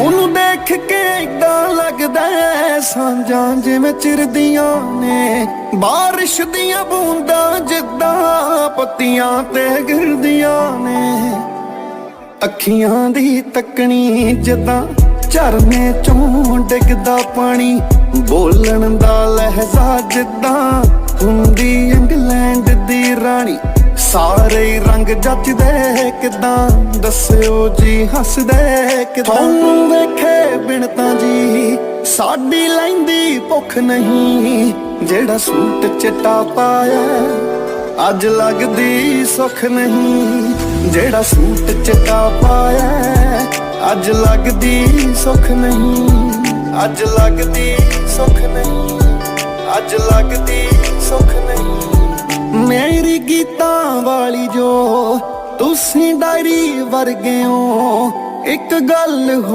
ਉਹਨੂੰ ਦੇਖ ਕੇ ਇਦਾਂ ਲੱਗਦਾ ਐ ਸਾਂਝਾਂ ਜਿਵੇਂ ਚਿਰਦੀਆਂ ਨੇ। ਬਾਰਿਸ਼ ਦੀਆਂ ਬੂੰਦਾਂ ਜਿੱਦਾਂ ਪੱਤੀਆਂ ਤੇ ਗਿਰਦੀਆਂ ਨੇ। ਅੱਖੀਆਂ ਦੀ ਤੱਕਣੀ ਜਿੱਦਾਂ ਝਰਨੇ ਚੋਂ ਡਿੱਗਦਾ ਪਾਣੀ। ਬੋਲਣ ਦਾ ਲਹਿਜ਼ਾ ਜਿੱਦਾਂ ਹੁੰਦੀ ਇੰਗਲੈਂਡ ਦੀ ਰਾਣੀ। ਸਾਰੇ ਰੰਗ ਜੱਚਦੇ ਕਿਦਾਂ? ਦੱਸਿਓ ਜੀ, ਹੱਸਦੇ ਕਿਦਾਂ? ਤੁਹਾਨੂੰ ਵੇਖੇ ਬਿਨ ਤਾਂ ਜੀ, ਸਾਡੀ ਲੈਂਦੀ ਭੁੱਖ ਨਹੀਂ, ਜਿਹੜਾ ਸੂਟ ਚਿੱਟਾ ਪਾਇਆ, ਅੱਜ ਲੱਗਦੀ ਸੁੱਖ ਨਹੀਂ, ਜਿਹੜਾ ਸੂਟ ਚਿੱਟਾ ਪਾਇਆ, ਅੱਜ ਲੱਗਦੀ ਸੁੱਖ ਨਹੀਂ, ਅੱਜ ਲੱਗਦੀ ਸੁੱਖ ਨਹੀਂ, ਅੱਜ ਲੱਗਦੀ ਸੁੱਖ ਨਹੀਂ। ਗੀਤਾਂ ਵਾਲੀ ਜੋ ਤੁਸੀਂ ਡਾਇਰੀ ਵਰਗੇ ਹੋ ਇੱਕ ਗੱਲ ਹੋ